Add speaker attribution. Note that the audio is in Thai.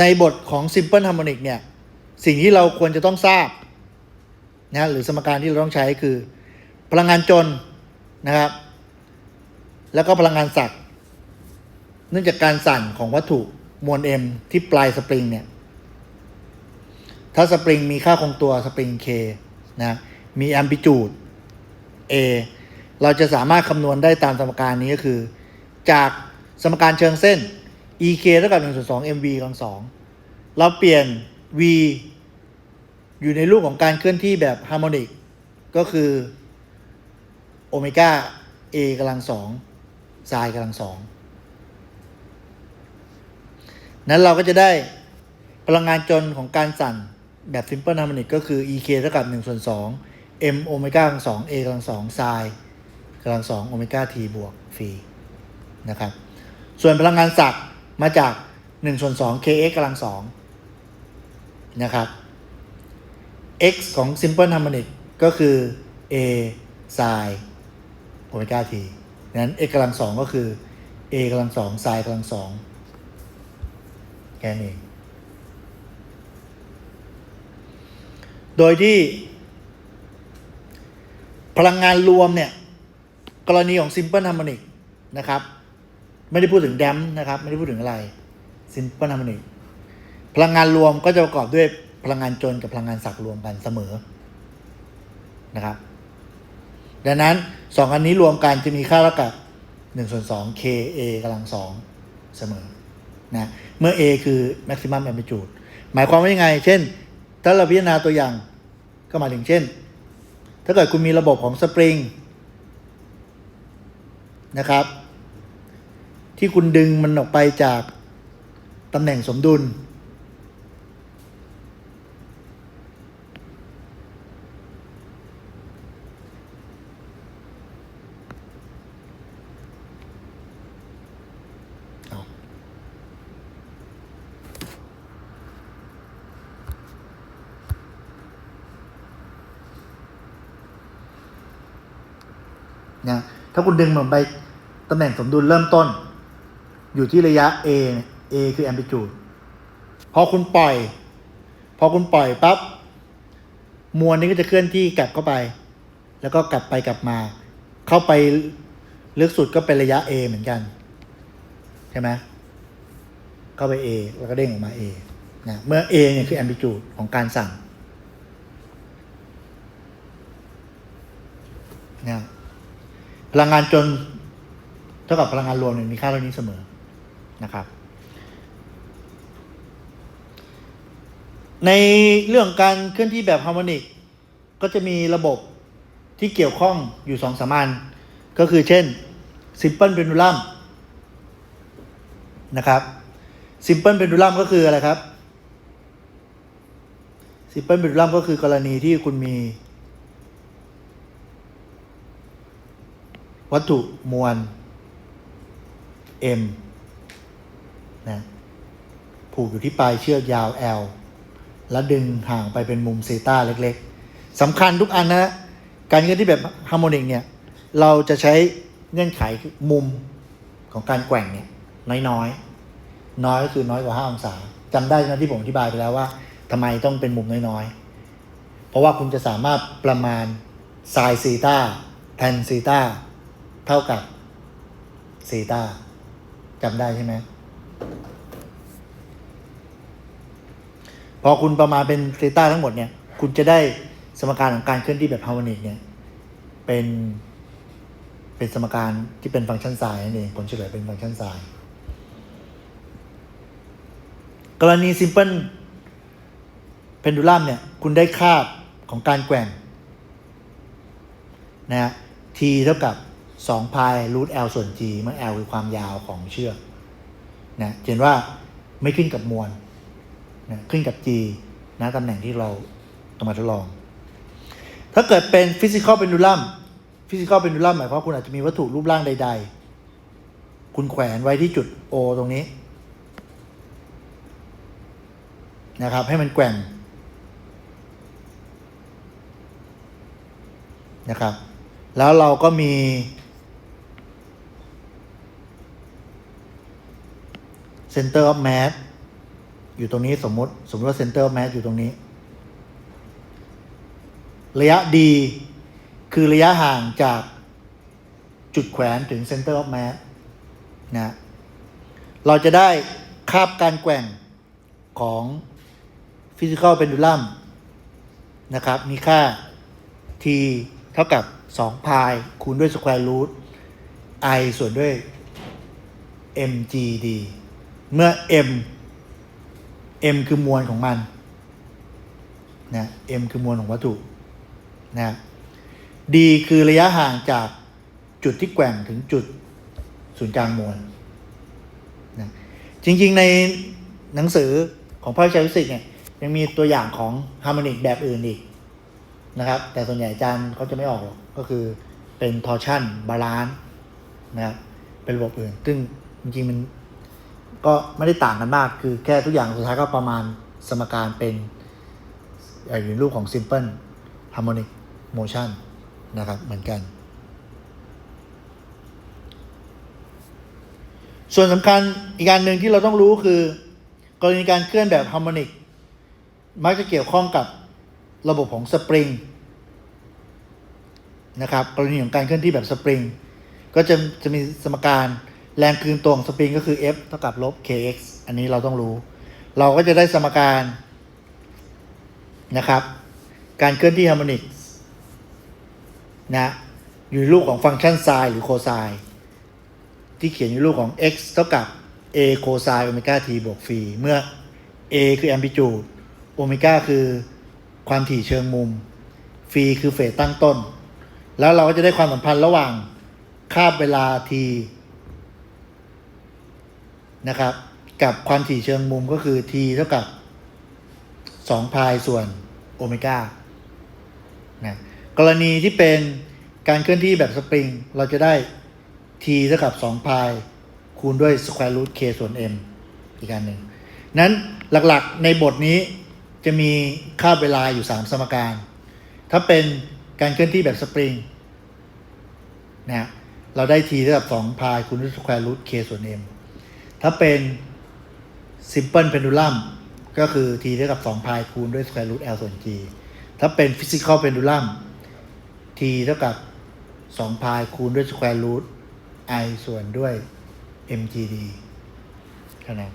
Speaker 1: ในบทของ Simple Harmonic เนี่ย สิ่งที่เราควรจะต้องทราบนะหรือสมการที่เราต้องใช้คือ พลังงานจนนะครับ แล้วก็พลังงานสักเนื่องจากการสั่นของวัตถุมวล M ที่ปลายสปริงเนี่ย ถ้าสปริงมีค่าคงตัวสปริง K นะมีแอมพลิจูด A เราจะสามารถคำนวณได้ตามสมการนี้ก็คือ จากสมการเชิงเส้น EK เท่ากับ1ส่วน2 MV กำลังสองเราเปลี่ยน V อยู่ในรูปของการเคลื่อนที่แบบฮาร์โมนิกก็คือโอเมก้า A กำลังสองไซน์กำลังสองนั้นเราก็จะได้พลังงานจนของการสั่นแบบ Simple Harmonic ก็คือ EK เท่ากับ1ส่วน2 M โอเมก้ากำลังสอง A กำลังสองไซน์กำลังสองโอเมก้า T บวกฟีนะครับ ส่วนพลังงานศักดิ์ มาจาก1ส่วน2 kx กำลังสองนะครับ x ของ simple harmonic ก็คือ a sin โอเมก้า t นั้น x กำลังสองก็คือ a กำลังสอง sin กำลังสองแค่นี้โดยที่ พลังงานรวมเนี่ย กรณีของ simple harmonic นะครับ ไม่ได้พูดถึงแดมนะครับ ไม่ได้พูดถึงอะไร simple harmonic พลังงานรวมก็จะประกอบด้วยพลังงานจนกับพลังงานศักรวมกันเสมอนะครับดังนั้นสองอันนี้รวมกันจะมีค่าเท่ากับ1ส่วน2 ka กำลังสองเสมอนะเมื่อ a คือ maximum amplitude หมายความว่ายังไง เช่น ถ้าเราพิจารณาตัวอย่างก็หมายถึงเช่น ถ้าเกิดคุณมีระบบของสปริงนะครับ ที่คุณดึงมันออกไปจากตำแหน่งสมดุล นะ ถ้าคุณดึงมันไปตำแหน่งสมดุลเริ่มต้น อยู่ที่ระยะ A เนี่ย A คือ amplitude พอคุณปล่อย พอคุณปล่อยปั๊บมวลนี้ก็จะเคลื่อนที่กลับเข้าไป แล้วก็กลับไปกลับมา เข้าไปลึกสุดก็เป็นระยะ A เหมือนกัน ใช่ไหมเข้าไป A แล้วก็เด้งออกมา A นะเมื่อ A เนี่ยคือ amplitude ของการสั่งนะพลังงานจนเท่ากับพลังงานรวมเนี่ยมีค่าเท่านี้เสมอ นะครับ ในเรื่องการเคลื่อนที่แบบฮาร์โมนิกก็จะมีระบบที่เกี่ยวข้องอยู่สองสามอัน ก็คือเช่น simple pendulum นะครับ simple pendulum ก็คืออะไรครับ simple pendulum ก็คือกรณีที่คุณมี วัตถุมวล M นะผูกอยู่ที่ปลายเชือกยาว L แล้วดึงห่างไปเป็นมุมเซตาเล็กๆสำคัญทุกอันนะการเคลื่อนที่แบบฮาร์โมนิกเนี่ย เราจะใช้เงื่อนไขคือมุมของการแกว่งเนี่ยน้อยๆ น้อยก็คือน้อยกว่า 5 องศาจำได้นะที่ผมอธิบายไปแล้วว่าทำไมต้องเป็นมุมน้อยๆ เพราะว่าคุณจะสามารถประมาณไซน์ซีตาแทนซีตาเท่ากับซีตาจำได้ใช่ไหม อคุณประมาณเป็นเซต้าทั้งหมดเนี่ย คุณจะได้สมการของการเคลื่อนที่แบบฮาร์โมนิกเนี่ย เป็น เป็นสมการที่เป็นฟังก์ชันไซน์นั่นเองผลเฉลยเป็นฟังก์ชันไซน์กรณีซิมเพิลเพนดูลัมเนี่ย คุณได้ค่าของการแกว่งนะฮะ t เท่ากับ2พายรูท l ส่วน g เมื่อ l คือความยาวของเชือกนะเห็นว่าไม่ขึ้นกับมวล นะขึ้นกับ g นะตำแหน่งที่เราต้องมาทดลอง ถ้าเกิดเป็น physical pendulum physical pendulum หมายความว่าคุณอาจจะมีวัตถุรูปร่างใด ๆ คุณแขวนไว้ที่จุด O ตรงนี้นะครับ ให้มันแกว่งนะครับ แล้วเราก็มี center of mass อยู่ตรงนี้สมมติสมมติว่า center of mass อยู่ตรงนี้ ระยะ d คือระยะห่างจากจุดแขวนถึง center of mass นะเราจะได้คาบการแกว่งของ physical pendulum นะครับ มีค่า t เท่ากับ 2 พายคูณด้วย square root i ส่วนด้วย mgd เมื่อ m m คือมวลของมันนะ m คือมวลของวัตถุนะ d คือระยะห่างจากจุดที่แกว่งถึงจุดศูนย์กลางมวลนะจริงๆในหนังสือของภาควิชาฟิสิกส์เนี่ยยังมีตัวอย่างของฮาร์โมนิกแบบอื่นอีกนะครับ แต่ส่วนใหญ่อาจารย์เขาจะไม่ออกกก็คือเป็นทอร์ชันบาลานซ์นะครับเป็นระบบอื่น ซึ่งจริงๆมัน ก็ไม่ได้ต่างกันมากคือแค่ทุกอย่างสุดท้ายก็ประมาณสมการเป็นเอ่ออยู่ในรูปของ simple harmonic motion นะครับเหมือนกัน ส่วนสำคัญอีกการหนึ่งที่เราต้องรู้คือกรณีการเคลื่อนแบบฮาร์โมนิกมักจะเกี่ยวข้องกับระบบของสปริงนะครับกรณีของการเคลื่อนที่แบบสปริงก็จะจะมีสมการ แรงคืนตัวของสปริงก็คือ F เท่ากับลบ kx อันนี้เราต้องรู้ เราก็จะได้สมการนะครับ การเคลื่อนที่ฮาร์โมนิกนะอยู่ในรูปของฟังก์ชันไซน์หรือโคไซน์ที่เขียนอยู่รูปของ x เท่ากับ a โคไซน์โอเมก้า t บวกฟีเมื่อ a คือ amplitude โอเมก้าคือความถี่เชิงมุมฟีคือเฟสตั้งต้น แล้วเราก็จะได้ความสัมพันธ์ระหว่างค่าเวลา t นะครับ กับความถี่เชิงมุมก็คือ t เท่ากับ 2 พายส่วนโอเมก้านะกรณีที่เป็นการเคลื่อนที่แบบสปริง เราจะได้ t เท่ากับ 2 พายคูณด้วย square root k ส่วน m อีกการหนึ่ง นั้นหลักๆในบทนี้จะมีค่าเวลาอยู่ 3 สมการ ถ้าเป็นการเคลื่อนที่แบบสปริงนะเราได้ t เท่ากับ 2 พายคูณด้วย square root k ส่วน m ถ้าเป็น simple pendulum ก็คือ t เท่ากับ2 pi คูณด้วย square root l ส่วน g ถ้าเป็น physical pendulum t เท่ากับ2 pi คูณด้วย square root i ส่วนด้วย mgd เท่านั้น